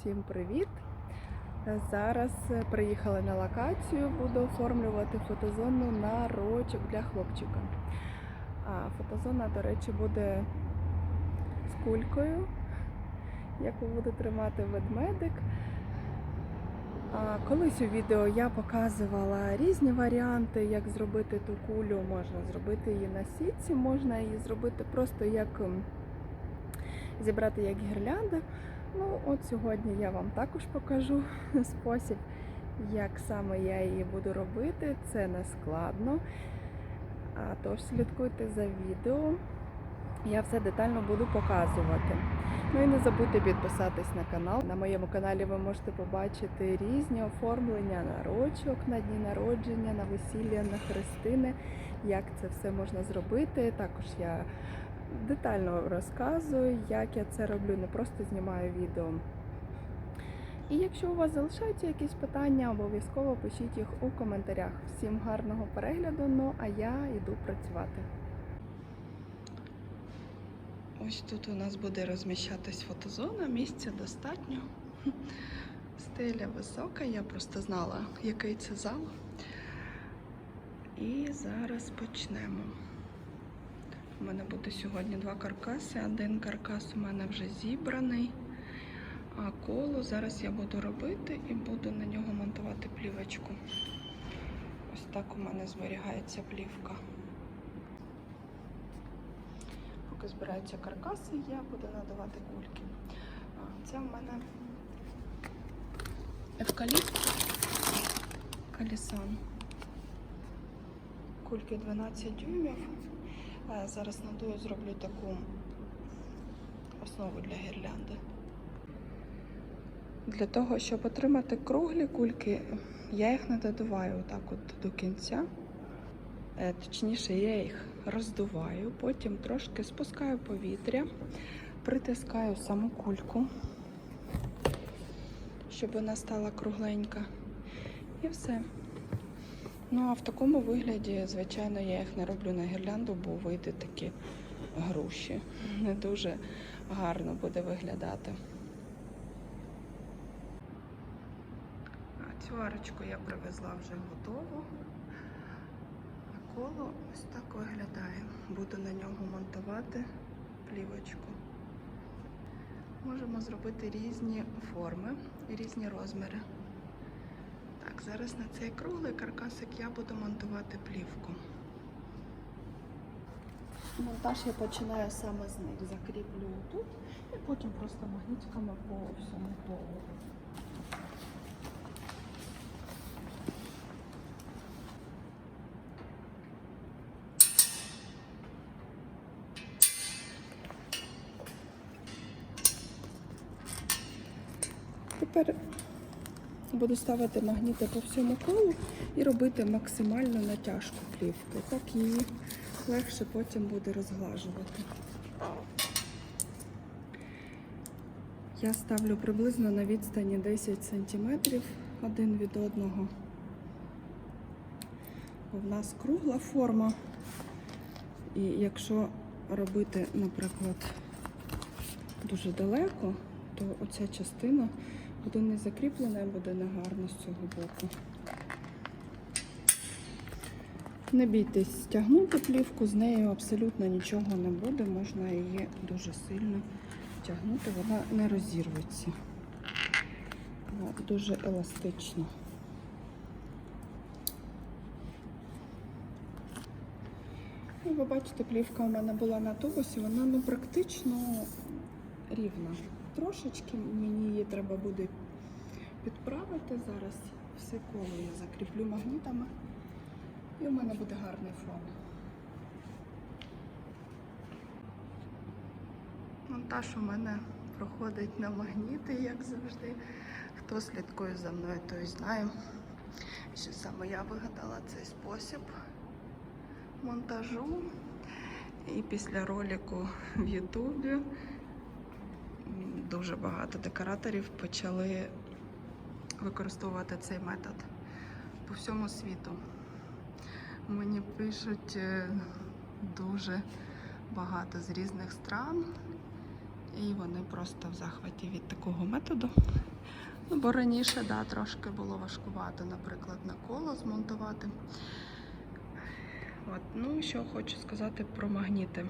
Всім привіт! Зараз приїхали на локацію, буду оформлювати фотозону на рочок для хлопчика. А фотозона, до речі, буде з кулькою, яку буде тримати ведмедик. А колись у відео я показувала різні варіанти, як зробити ту кулю. Можна зробити її на сітці, можна її зробити просто як зібрати як гірлянда. Ну, от сьогодні я вам також покажу спосіб, як саме я її буду робити. Це не складно. А тож слідкуйте за відео. Я все детально буду показувати. Ну і не забудьте підписатись на канал. На моєму каналі ви можете побачити різні оформлення на рочок, на дні народження, на весілля, на хрестини, як це все можна зробити. Також я детально розказую, як я це роблю, не просто знімаю відео. І якщо у вас залишаються якісь питання, обов'язково пишіть їх у коментарях. Всім гарного перегляду, ну а я йду працювати. Ось тут у нас буде розміщатись фотозона, місця достатньо. Стеля висока, я просто знала, який це зал. І зараз почнемо. У мене буде сьогодні два каркаси. Один каркас у мене вже зібраний, а коло зараз я буду робити і буду на нього монтувати плівочку. Ось так у мене зберігається плівка. Поки збираються каркаси, я буду надавати кульки. Це в мене евкаліпт калісан. Кульки 12 дюймів. Зараз надую, зроблю таку основу для гірлянди. Для того, щоб отримати круглі кульки, я їх не додуваю отак от до кінця. Е, Точніше, я їх роздуваю, потім трошки спускаю повітря, притискаю саму кульку, щоб вона стала кругленька. І все. Ну а в такому вигляді, звичайно, я їх не роблю на гірлянду, бо вийде такі груші. Не дуже гарно буде виглядати. Цю арочку я привезла вже готову. А коло ось так виглядає. Буду на нього монтувати плівочку. Можемо зробити різні форми і різні розміри. Так, зараз на цей круглий каркасик я буду монтувати плівку. Монтаж я починаю саме з них. Закріплюю тут і потім просто магнітиками по всьому полу. Тепер буду ставити магніти по всьому колу і робити максимальну натяжку плівки. Так її легше потім буде розглажувати. Я ставлю приблизно на відстані 10 см один від одного. Бо в нас кругла форма. І якщо робити, наприклад, дуже далеко, то оця частина буде не закріплена буде негарно з цього боку. Не бійтесь стягнути плівку, з нею абсолютно нічого не буде, можна її дуже сильно тягнути, вона не розірветься. Вона дуже еластична. І ви бачите, плівка у мене була на тубусі, вона ну, практично рівна. Трошечки мені її треба буде підправити зараз. Все коло я закріплю магнітами і у мене буде гарний фон. Монтаж у мене проходить на магніти, як завжди. Хто слідкує за мною, той знає, що саме я вигадала цей спосіб монтажу. І після ролику в Ютубі дуже багато декораторів почали використовувати цей метод по всьому світу. Мені пишуть е, дуже багато з різних стран. І вони просто в захваті від такого методу. Ну, бо раніше да, трошки було важкувато, наприклад, на коло змонтувати. От, ну, що хочу сказати про магніти.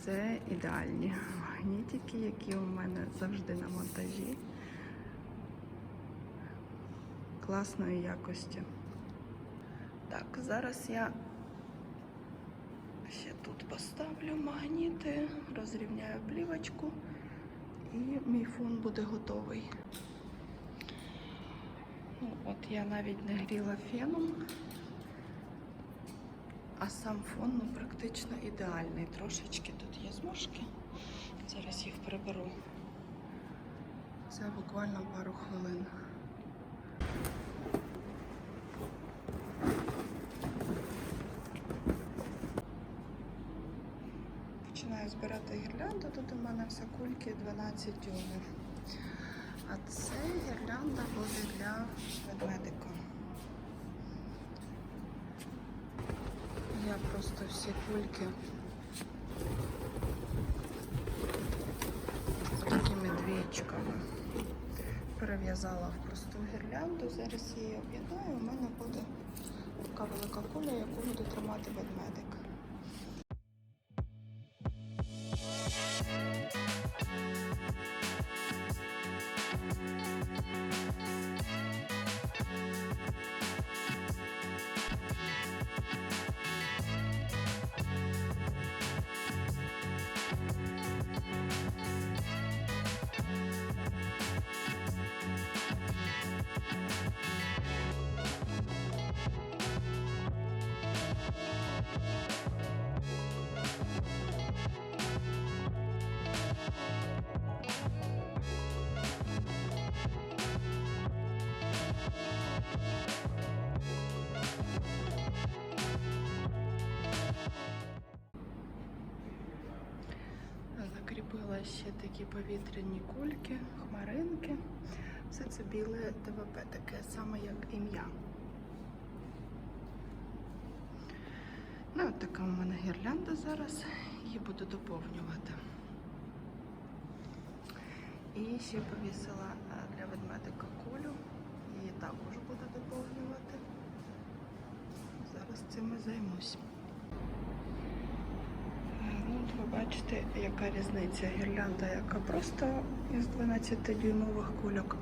Це ідеальні магнітики, які у мене завжди на монтажі. Класної якості. Так, зараз я ще тут поставлю магніти, розрівняю плівочку і мій фон буде готовий. Ну, от я навіть не гріла феном, а сам фон ну, практично ідеальний. Трошечки тут є зморшки. Зараз їх приберу. Це буквально пару хвилин. Починаю збирати гірлянду. Тут у мене все кульки 12 дюймів. А це гірлянда буде для ведмедика. Я просто всі кульки такими двічками перев'язала в просту гірлянду. Зараз її об'єднаю. У мене буде така велика куля, яку буде тримати ведмедик. you ще такі повітряні кульки, хмаринки. Все це біле ДВП, таке саме як ім'я. Ну, от така у мене гірлянда зараз. Її буду доповнювати. І ще повісила е, для ведмедика кулю. Її також буду доповнювати. Зараз цим і займусь. Е, Ну, от ви бачите, яка різниця гірлянда, яка просто із 12-дюймових кульок.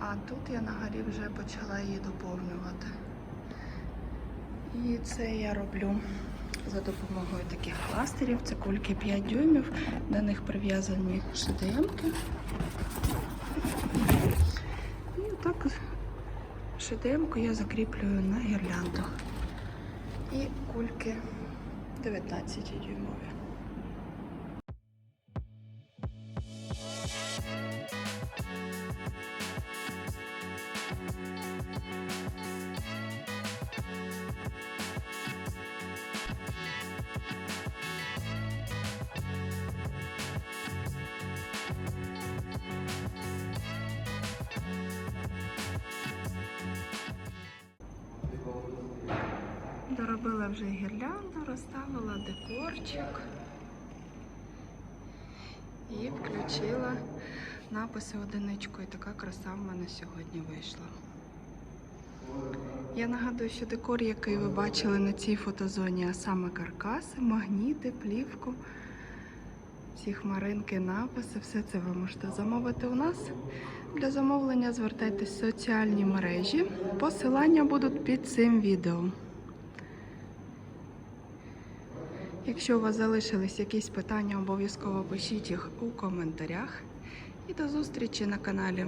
А тут я на горі вже почала її доповнювати. І це я роблю за допомогою таких кластерів. Це кульки 5 дюймів, до них прив'язані шедемки. І так шедемку я закріплюю на гірлянду. І кульки 19 дюймові. Доробила вже гірлянду, розставила декорчик і включила написи одиничкою. Така краса в мене сьогодні вийшла. Я нагадую, що декор, який ви бачили на цій фотозоні, а саме каркаси, магніти, плівку, всі хмаринки, написи, все це ви можете замовити у нас. Для замовлення звертайтесь в соціальні мережі. Посилання будуть під цим відео. Якщо у вас залишились якісь питання, обов'язково пишіть їх у коментарях. І до зустрічі на каналі.